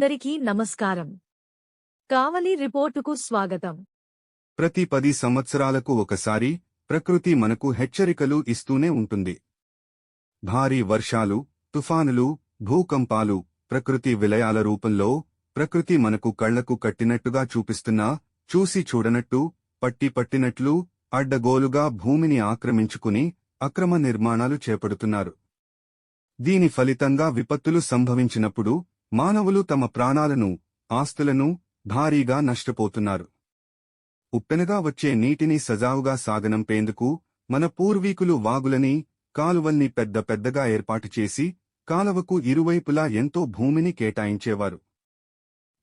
అందరికీ నమస్కారం. కావలి రిపోర్టుకు స్వాగతం. ప్రతి పది సంవత్సరాలకు ఒకసారి ప్రకృతి మనకు హెచ్చరికలు ఇస్తూనే ఉంటుంది. భారీ వర్షాలు తుఫానులు భూకంపాలు ప్రకృతి విలయాల రూపంలో ప్రకృతి మనకు కళ్ళకు కట్టినట్టుగా చూపిస్తున్నా చూసి చూడనట్టు పట్టి పట్టినట్లు అడ్డగోలుగా భూమిని ఆక్రమించుకుని అక్రమ నిర్మాణాలు చేపడుతున్నారు. దీని ఫలితంగా విపత్తులు సంభవించినప్పుడు మానవులు తమ ప్రాణాలను ఆస్తులను భారీగా నష్టపోతున్నారు. ఉప్పెనగా వచ్చే నీటిని సజావుగా సాగనంపేందుకు మన పూర్వీకులు వాగులని కాలువల్ని పెద్ద పెద్దగా ఏర్పాటు చేసి కాలవకు ఇరువైపులా ఎంతో భూమిని కేటాయించేవారు.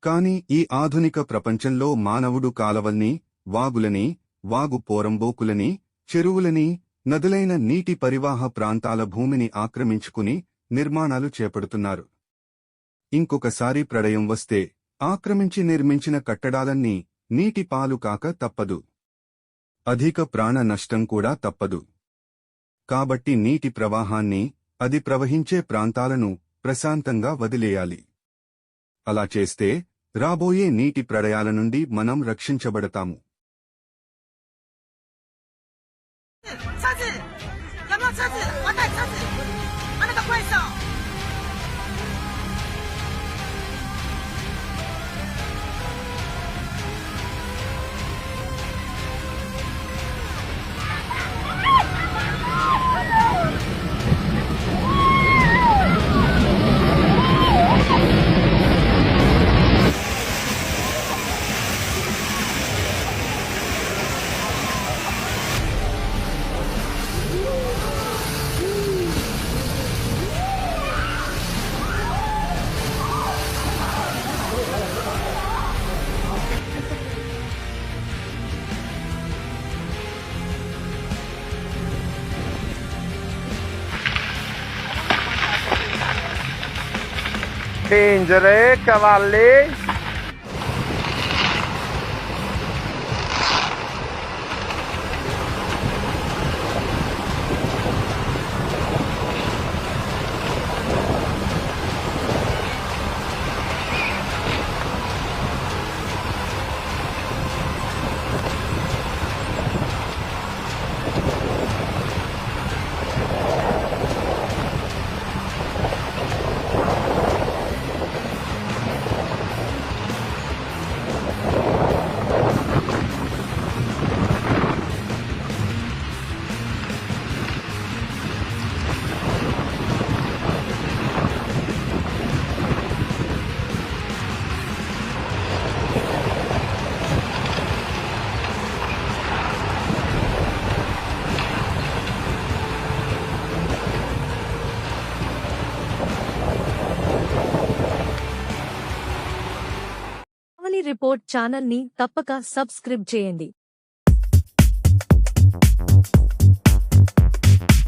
కాని ఈ ఆధునిక ప్రపంచంలో మానవుడు కాలవల్ని వాగులని వాగు పోరంబోకులని చెరువులని నదులైన నీటి పరివాహ ప్రాంతాల భూమిని ఆక్రమించుకుని నిర్మాణాలు చేపడుతున్నారు. ఇంకొకసారి ప్రళయం వస్తే ఆక్రమించి నిర్మించిన కట్టడాలన్నీ నీటి పాలు కాక తప్పదు. అధిక ప్రాణ నష్టం కూడా తప్పదు. కాబట్టి నీటి ప్రవాహాన్ని అది ప్రవహించే ప్రాంతాలను ప్రశాంతంగా వదిలేయాలి. అలా చేస్తే రాబోయే నీటి ప్రళయాల నుండి మనం రక్షించబడతాము. Spingere, cavalli. రిపోర్ట్ ఛానల్ని తప్పక సబ్స్క్రైబ్ చేయండి.